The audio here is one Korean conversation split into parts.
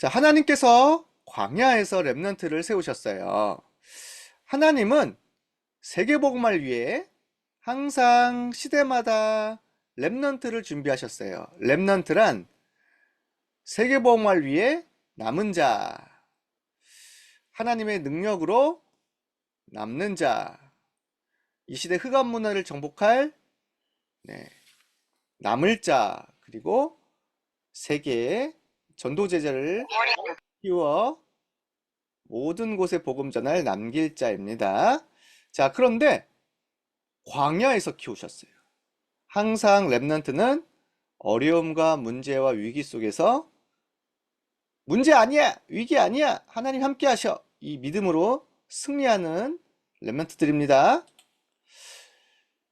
자, 하나님께서 광야에서 렘넌트를 세우셨어요. 하나님은 세계복음을 위해 항상 시대마다 렘넌트를 준비하셨어요. 렘넌트란 세계복음을 위해 남은 자, 하나님의 능력으로 남는 자, 이 시대 흑암 문화를 정복할 네, 남을 자, 그리고 세계의 전도 제자를 키워 모든 곳에 복음 전할 남길 자입니다. 자, 그런데 광야에서 키우셨어요. 항상 렘넌트는 어려움과 문제와 위기 속에서 문제 아니야, 위기 아니야, 하나님 함께 하셔. 이 믿음으로 승리하는 렘넌트들입니다.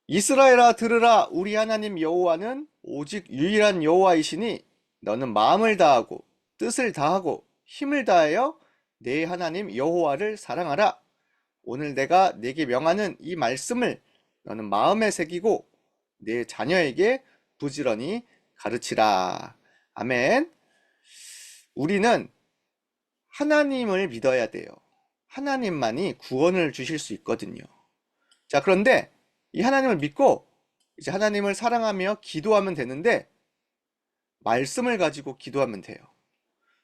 이스라엘아 들으라 우리 하나님 여호와는 오직 유일한 여호와이시니 너는 마음을 다하고 뜻을 다하고 힘을 다하여 내 하나님 여호와를 사랑하라. 오늘 내가 네게 명하는 이 말씀을 너는 마음에 새기고 내 자녀에게 부지런히 가르치라. 아멘. 우리는 하나님을 믿어야 돼요. 하나님만이 구원을 주실 수 있거든요. 자, 그런데 이 하나님을 믿고 이제 하나님을 사랑하며 기도하면 되는데 말씀을 가지고 기도하면 돼요.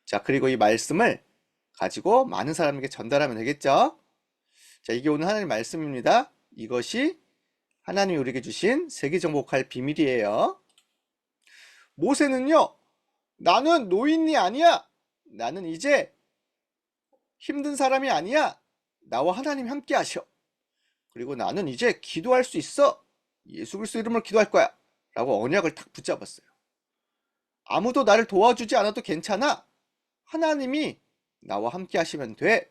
자, 그리고 이 말씀을 가지고 많은 사람에게 전달하면 되겠죠? 자, 이게 오늘 하나님 말씀입니다. 이것이 하나님이 우리에게 주신 세계 정복할 비밀이에요. 모세는요, 나는 노인이 아니야. 나는 이제 힘든 사람이 아니야. 나와 하나님 함께 하셔. 그리고 나는 이제 기도할 수 있어. 예수 그리스도 이름으로 기도할 거야. 라고 언약을 탁 붙잡았어요. 아무도 나를 도와주지 않아도 괜찮아. 하나님이 나와 함께 하시면 돼.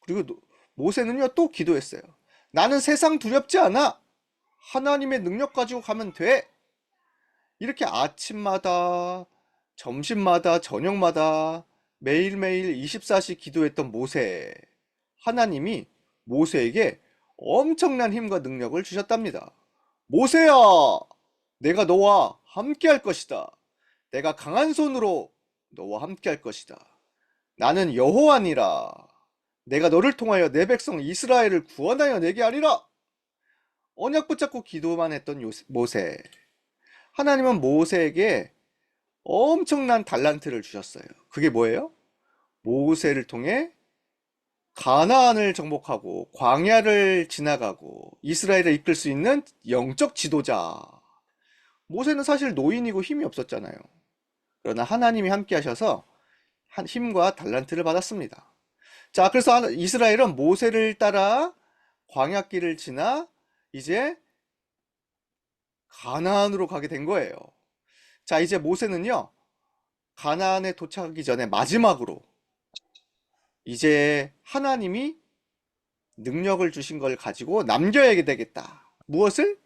그리고 모세는요, 또 기도했어요. 나는 세상 두렵지 않아. 하나님의 능력 가지고 가면 돼. 이렇게 아침마다, 점심마다, 저녁마다 매일매일 24시 기도했던 모세. 하나님이 모세에게 엄청난 힘과 능력을 주셨답니다. 모세야, 내가 너와 함께 할 것이다. 내가 강한 손으로 너와 함께 할 것이다. 나는 여호와니라. 내가 너를 통하여 내 백성 이스라엘을 구원하여 내게 하리라. 언약 붙잡고 기도만 했던 요세, 모세. 하나님은 모세에게 엄청난 달란트를 주셨어요. 그게 뭐예요? 모세를 통해 가나안을 정복하고 광야를 지나가고 이스라엘을 이끌 수 있는 영적 지도자. 모세는 사실 노인이고 힘이 없었잖아요. 그러나 하나님이 함께 하셔서 힘과 달란트를 받았습니다. 자, 그래서 이스라엘은 모세를 따라 광야길을 지나 이제 가나안으로 가게 된 거예요. 자, 이제 모세는요. 가나안에 도착하기 전에 마지막으로 이제 하나님이 능력을 주신 걸 가지고 남겨야 되겠다. 무엇을?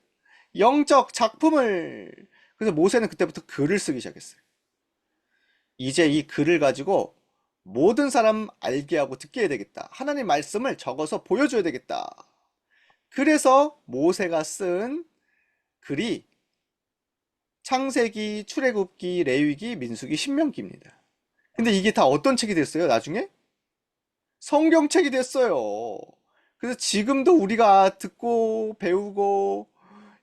영적 작품을. 그래서 모세는 그때부터 글을 쓰기 시작했어요. 이제 이 글을 가지고 모든 사람 알게 하고 듣게 해야 되겠다. 하나님 말씀을 적어서 보여줘야 되겠다. 그래서 모세가 쓴 글이 창세기, 출애굽기, 레위기, 민수기, 신명기입니다. 근데 이게 다 어떤 책이 됐어요, 나중에? 성경책이 됐어요. 그래서 지금도 우리가 듣고 배우고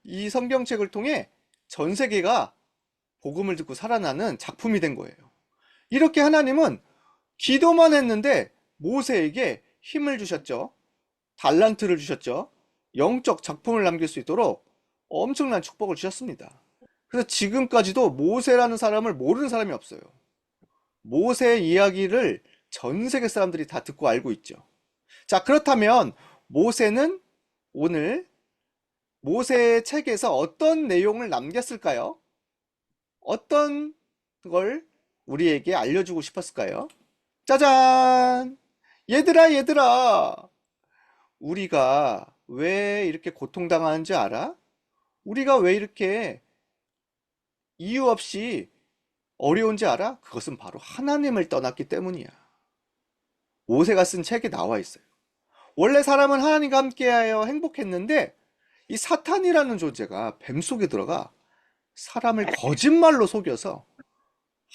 이 성경책을 통해 전 세계가 복음을 듣고 살아나는 작품이 된 거예요. 이렇게 하나님은 기도만 했는데 모세에게 힘을 주셨죠. 달란트를 주셨죠. 영적 작품을 남길 수 있도록 엄청난 축복을 주셨습니다. 그래서 지금까지도 모세라는 사람을 모르는 사람이 없어요. 모세의 이야기를 전 세계 사람들이 다 듣고 알고 있죠. 자, 그렇다면 모세는 오늘 모세의 책에서 어떤 내용을 남겼을까요? 어떤 걸 우리에게 알려주고 싶었을까요? 짜잔! 얘들아, 얘들아! 우리가 왜 이렇게 고통당하는지 알아? 우리가 왜 이렇게 이유 없이 어려운지 알아? 그것은 바로 하나님을 떠났기 때문이야. 모세가 쓴 책에 나와 있어요. 원래 사람은 하나님과 함께하여 행복했는데 이 사탄이라는 존재가 뱀 속에 들어가 사람을 거짓말로 속여서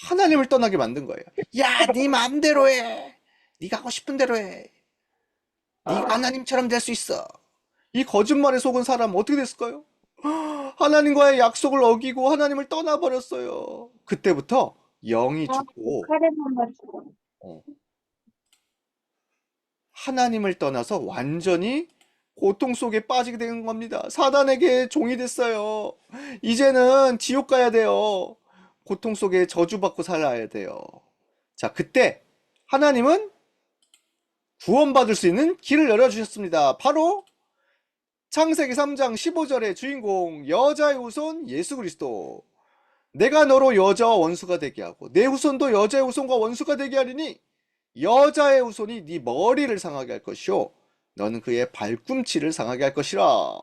하나님을 떠나게 만든 거예요. 야, 네 마음대로 해. 네가 하고 싶은 대로 해. 네가 하나님처럼 될 수 있어. 이 거짓말에 속은 사람 어떻게 됐을까요? 하나님과의 약속을 어기고 하나님을 떠나버렸어요. 그때부터 영이 죽고 카레만 마시고. 하나님을 떠나서 완전히 고통 속에 빠지게 된 겁니다. 사단에게 종이 됐어요. 이제는 지옥 가야 돼요. 고통 속에 저주받고 살아야 돼요. 자, 그때 하나님은 구원받을 수 있는 길을 열어주셨습니다. 바로 창세기 3장 15절의 주인공 여자의 후손 예수 그리스도. 내가 너로 여자와 원수가 되게 하고 내 후손도 여자의 후손과 원수가 되게 하리니 여자의 후손이 네 머리를 상하게 할 것이요 너는 그의 발꿈치를 상하게 할 것이라.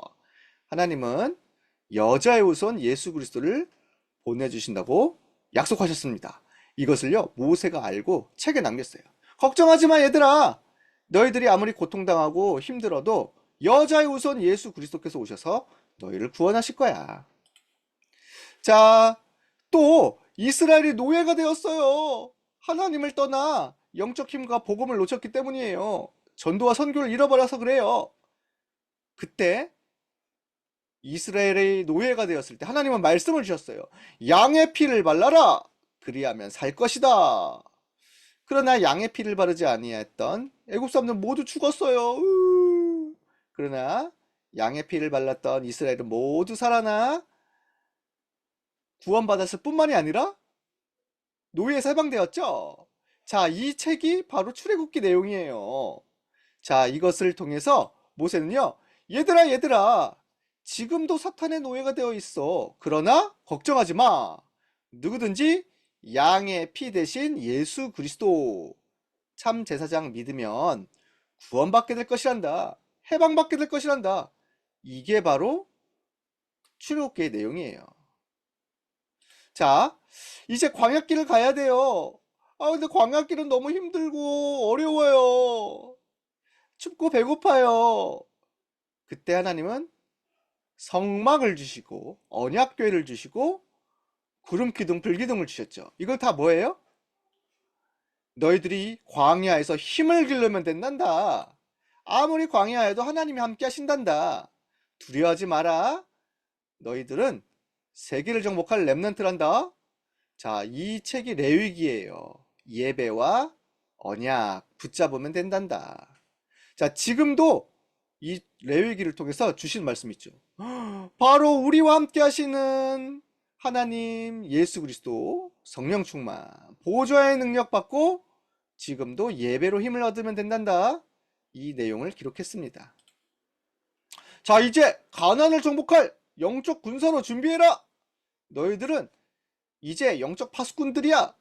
하나님은 여자의 후손 예수 그리스도를 보내주신다고 약속하셨습니다. 이것을요 모세가 알고 책에 남겼어요. 걱정하지 마 얘들아. 너희들이 아무리 고통당하고 힘들어도 여자의 후손 예수 그리스도께서 오셔서 너희를 구원하실 거야. 자, 또 이스라엘이 노예가 되었어요. 하나님을 떠나 영적 힘과 복음을 놓쳤기 때문이에요. 전도와 선교를 잃어버려서 그래요. 그때 이스라엘의 노예가 되었을 때 하나님은 말씀을 주셨어요. 양의 피를 발라라. 그리하면 살 것이다. 그러나 양의 피를 바르지 아니했던 애굽 사람들 모두 죽었어요. 으. 그러나 양의 피를 발랐던 이스라엘은 모두 살아나 구원받았을 뿐만이 아니라 노예에서 해방되었죠. 자, 이 책이 바로 출애굽기 내용이에요. 자, 이것을 통해서 모세는요, 얘들아, 얘들아, 지금도 사탄의 노예가 되어 있어. 그러나 걱정하지 마. 누구든지 양의 피 대신 예수 그리스도 참 제사장 믿으면 구원받게 될 것이란다. 해방받게 될 것이란다. 이게 바로 출애굽기의 내용이에요. 자, 이제 광야길을 가야 돼요. 아, 근데 광야길은 너무 힘들고 어려워요. 춥고 배고파요. 그때 하나님은 성막을 주시고 언약궤를 주시고 구름 기둥, 불 기둥을 주셨죠. 이걸 다 뭐예요? 너희들이 광야에서 힘을 기르면 된단다. 아무리 광야에도 하나님이 함께 하신단다. 두려워하지 마라. 너희들은 세계를 정복할 렘넌트란다. 자, 이 책이 레위기예요. 예배와 언약 붙잡으면 된단다. 자, 지금도 이 레위기를 통해서 주신 말씀 있죠. 바로 우리와 함께 하시는 하나님 예수 그리스도 성령 충만 보좌의 능력 받고 지금도 예배로 힘을 얻으면 된단다. 이 내용을 기록했습니다. 자, 이제 가난을 정복할 영적 군사로 준비해라. 너희들은 이제 영적 파수꾼들이야.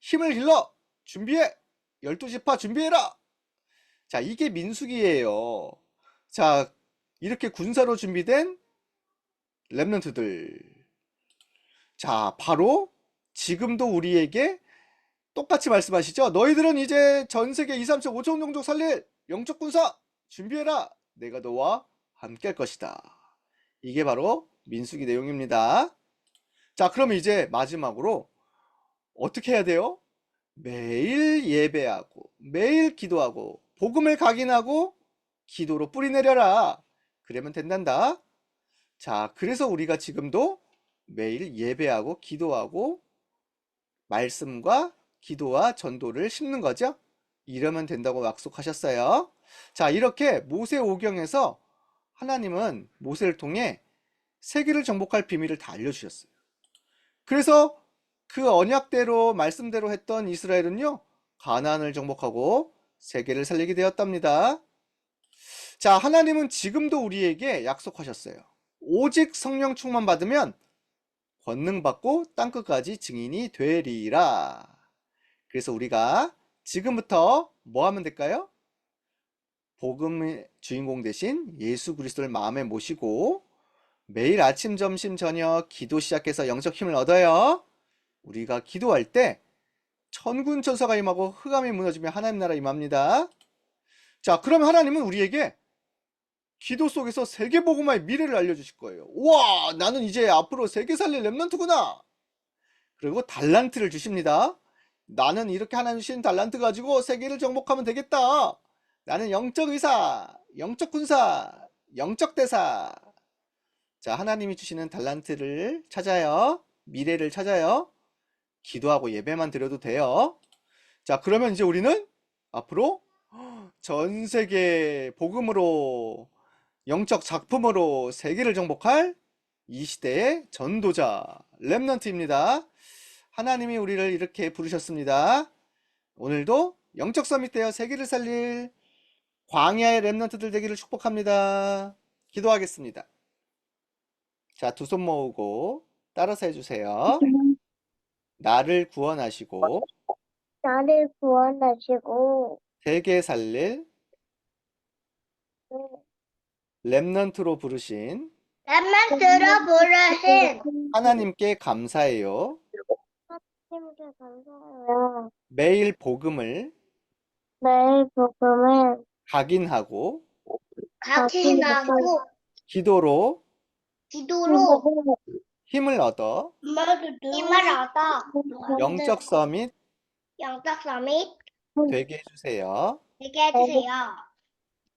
힘을 길러 준비해. 열두 지파 준비해라. 자, 이게 민수기예요. 자, 이렇게 군사로 준비된 렘넌트들. 자, 바로 지금도 우리에게 똑같이 말씀하시죠. 너희들은 이제 전 세계 2, 3천, 5천 종족 살릴 영적 군사 준비해라. 내가 너와 함께 할 것이다. 이게 바로 민수기 내용입니다. 자, 그럼 이제 마지막으로 어떻게 해야 돼요? 매일 예배하고 매일 기도하고 복음을 각인하고 기도로 뿌리 내려라. 그러면 된단다. 자, 그래서 우리가 지금도 매일 예배하고 기도하고 말씀과 기도와 전도를 심는 거죠. 이러면 된다고 약속하셨어요. 자, 이렇게 모세 오경에서 하나님은 모세를 통해 세계를 정복할 비밀을 다 알려주셨어요. 그래서 그 언약대로 말씀대로 했던 이스라엘은요, 가나안을 정복하고 세계를 살리게 되었답니다. 자, 하나님은 지금도 우리에게 약속하셨어요. 오직 성령 충만 받으면 권능 받고 땅 끝까지 증인이 되리라. 그래서 우리가 지금부터 뭐 하면 될까요? 복음의 주인공 대신 예수 그리스도를 마음에 모시고 매일 아침, 점심, 저녁 기도 시작해서 영적 힘을 얻어요. 우리가 기도할 때 천군 천사가 임하고 흑암이 무너지며 하나님 나라 임합니다. 자, 그럼 하나님은 우리에게 기도 속에서 세계 복음화의 미래를 알려주실 거예요. 와, 나는 이제 앞으로 세계 살릴 렘넌트구나. 그리고 달란트를 주십니다. 나는 이렇게 하나님 주신 달란트 가지고 세계를 정복하면 되겠다. 나는 영적 의사, 영적 군사, 영적 대사. 자, 하나님이 주시는 달란트를 찾아요. 미래를 찾아요. 기도하고 예배만 드려도 돼요. 자, 그러면 이제 우리는 앞으로 전 세계 복음으로 영적 작품으로 세계를 정복할 이 시대의 전도자 렘넌트입니다. 하나님이 우리를 이렇게 부르셨습니다. 오늘도 영적 서밋 되어 세계를 살릴 광야의 렘넌트들 되기를 축복합니다. 기도하겠습니다. 자, 두 손 모으고 따라서 해주세요. 나를 구원하시고 나를 구원하시고 세계 살릴 렘넌트로 부르신 랩만 들어보라신 하나님께 감사해요. 하나님께 감사해요. 매일 복음을 매일 복음을 각인하고 각인하고 기도로 기도로 힘을 얻어 힘을 얻어 영적 서밋 영적 서밋 되게 해주세요. 되게 해주세요.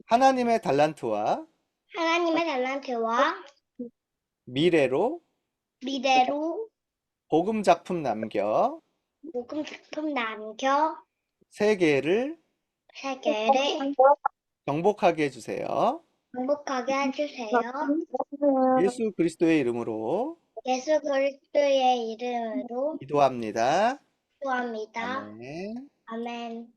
하나님의 달란트와 하나님의 달란트와 미래로 미래로 복음 작품 남겨 복음 작품 남겨 세계를 세계를 정복하게 해주세요. 행복하게 해주세요. 예수 그리스도의 이름으로 예수 그리스도의 이름으로 기도합니다. 기도합니다. 아멘. 아멘.